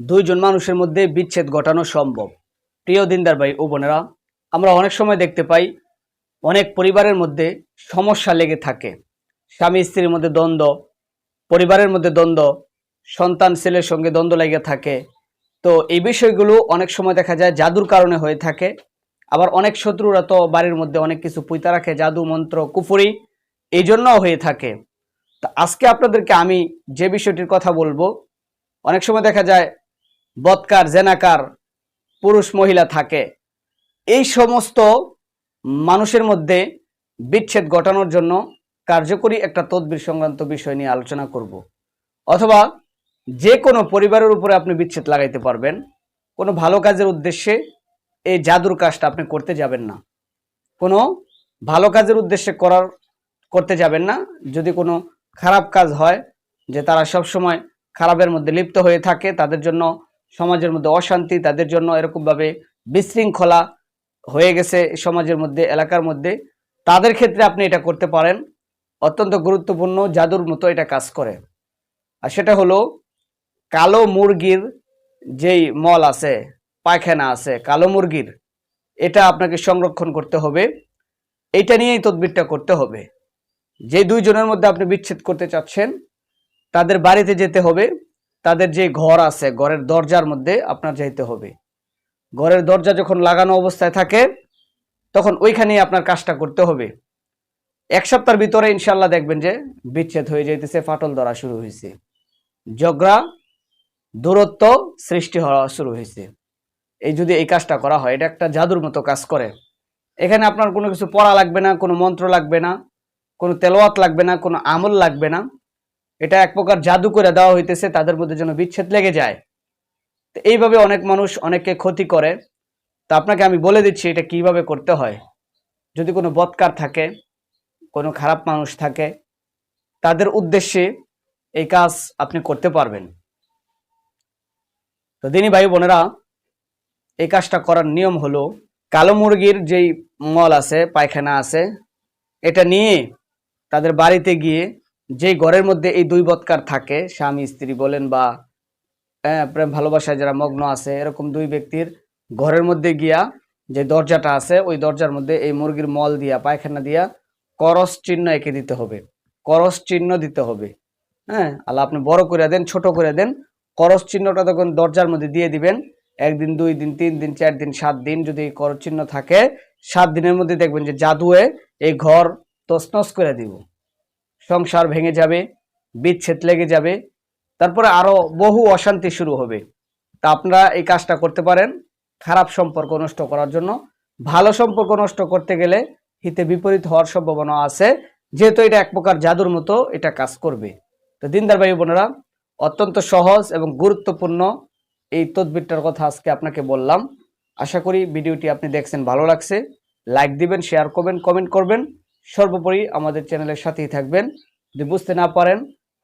দুইজন মানুষের মধ্যে বিচ্ছেদ ঘটানো সম্ভব। প্রিয় দিনদার ভাই ও বোনেরা, আমরা অনেক সময় দেখতে পাই, অনেক পরিবারের মধ্যে সমস্যা লেগে থাকে। স্বামী স্ত্রীর মধ্যে দ্বন্দ্ব, পরিবারের মধ্যে দ্বন্দ্ব, সন্তান ছেলের সঙ্গে দ্বন্দ্ব লেগে থাকে। তো এই বিষয়গুলো অনেক সময় দেখা যায় জাদুর কারণে হয়ে থাকে। আবার অনেক শত্রুরা তো বাড়ির মধ্যে অনেক কিছু পুঁতা রাখে, জাদু, মন্ত্র, কুফুরি, এই জন্যও হয়ে থাকে। তো আজকে আপনাদেরকে আমি যে বিষয়টির কথা বলব, অনেক সময় দেখা যায় বৎকার, জেনাকার পুরুষ, মহিলা থাকে। এই সমস্ত মানুষের মধ্যে বিচ্ছেদ ঘটানোর জন্য কার্যকরী একটা তদবির সংক্রান্ত বিষয় নিয়ে আলোচনা করব। অথবা যে কোনো পরিবারের উপরে আপনি বিচ্ছেদ লাগাইতে পারবেন। কোনো ভালো কাজের উদ্দেশ্যে এই জাদুর কাজটা আপনি করতে যাবেন না। কোনো ভালো কাজের উদ্দেশ্যে করার, করতে যাবেন না। যদি কোনো খারাপ কাজ হয়, যে তারা সব সময় খারাপের মধ্যে লিপ্ত হয়ে থাকে, তাদের জন্য সমাজের মধ্যে অশান্তি, তাদের জন্য এরকমভাবে বিশৃঙ্খলা হয়ে গেছে সমাজের মধ্যে, এলাকার মধ্যে। তাদের ক্ষেত্রে আপনি এটা করতে পারেন। অত্যন্ত গুরুত্বপূর্ণ, জাদুর মতো এটা কাজ করে। আর সেটা হলো, কালো মুরগির যেই মল আছে, পায়খানা আছে, কালো মুরগির, এটা আপনাকে সংরক্ষণ করতে হবে। এটা নিয়েই তদবিরটা করতে হবে। যে দুইজনের মধ্যে আপনি বিচ্ছেদ করতে চাচ্ছেন, তাদের বাড়িতে যেতে হবে। তাদের যে ঘর আছে, ঘরের দরজার মধ্যে আপনার যাইতে হবে। ঘরের দরজা যখন লাগানো অবস্থায় থাকে, তখন ওইখানেই আপনার কাজটা করতে হবে। এক সপ্তাহের ভিতরে ইনশাল্লাহ দেখবেন যে বিচ্ছেদ হয়ে যাইতেছে, ফাটল ধরা শুরু হয়েছে ঝগড়া, দূরত্ব সৃষ্টি হওয়া শুরু হয়েছে এই যদি এই কাজটা করা হয়, এটা একটা জাদুর মতো কাজ করে। এখানে আপনার কোনো কিছু পড়া লাগবে না, কোনো মন্ত্র লাগবে না, কোনো তেলোয়াত লাগবে না, কোনো আমল লাগবে না। এটা এক প্রকার জাদু করে দেওয়া হইতেছে, তাদের মধ্যে যেন বিচ্ছেদ লেগে যায়। তো এইভাবে অনেক মানুষ অনেককে ক্ষতি করে। তা আপনাকে আমি বলে দিচ্ছি এটা কীভাবে করতে হয়। যদি কোনো বৎকার থাকে, কোনো খারাপ মানুষ থাকে, তাদের উদ্দেশ্যে এই কাজ আপনি করতে পারবেন। তো দিনী ভাই বোনেরা, এই কাজটা করার নিয়ম হলো, কালো মুরগির যেই মল আছে, পায়খানা আছে, এটা নিয়ে তাদের বাড়িতে গিয়ে যেই ঘরের মধ্যে এই দুই বৎকার থাকে স্বামী স্ত্রী বলেন বা হ্যাঁ, প্রেম ভালোবাসায় যারা মগ্ন আছে এরকম দুই ব্যক্তির ঘরের মধ্যে গিয়া যে দরজাটা আছে ওই দরজার মধ্যে এই মুরগির মল দিয়া পায়খানা দিয়া করস চিহ্ন এঁকে দিতে হবে। করস চিহ্ন দিতে হবে। হ্যাঁ আল্লাহ আপনি বড় করে দেন ছোট করে দেন করস চিহ্নটা তখন দরজার মধ্যে দিয়ে দিবেন। একদিন দুই দিন তিন দিন চার দিন সাত দিন যদি করস চিহ্ন থাকে সাত দিনের মধ্যে দেখবেন যে জাদুয়ে এই ঘর তসনস করে দিব। সংসার ভেঙে যাবে, বিচ্ছেদ লেগে যাবে, তারপরে আরও বহু অশান্তি শুরু হবে। তা আপনারা এই কাজটা করতে পারেন খারাপ সম্পর্ক নষ্ট করার জন্য। ভালো সম্পর্ক নষ্ট করতে গেলে হিতে বিপরীত হওয়ার সম্ভাবনা আছে। যেহেতু এটা এক প্রকার জাদুর মতো এটা কাজ করবে। তো দিনদার ভাই বোনেরা, অত্যন্ত সহজ এবং গুরুত্বপূর্ণ এই তদবিরটার কথা আজকে আপনাকে বললাম। আশা করি ভিডিওটি আপনি দেখছেন, ভালো লাগছে। লাইক দিবেন, শেয়ার করবেন, কমেন্ট করবেন। সর্বোপরি আমাদের চ্যানেলের সাথেই থাকবেন। যদি বুঝতে না পারেন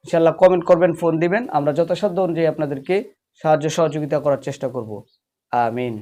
ইনশাল্লাহ কমেন্ট করবেন ফোন দিবেন। আমরা যথাসাধ্য অনুযায়ী আপনাদেরকে সাহায্য সহযোগিতা করার চেষ্টা করব। আমিন।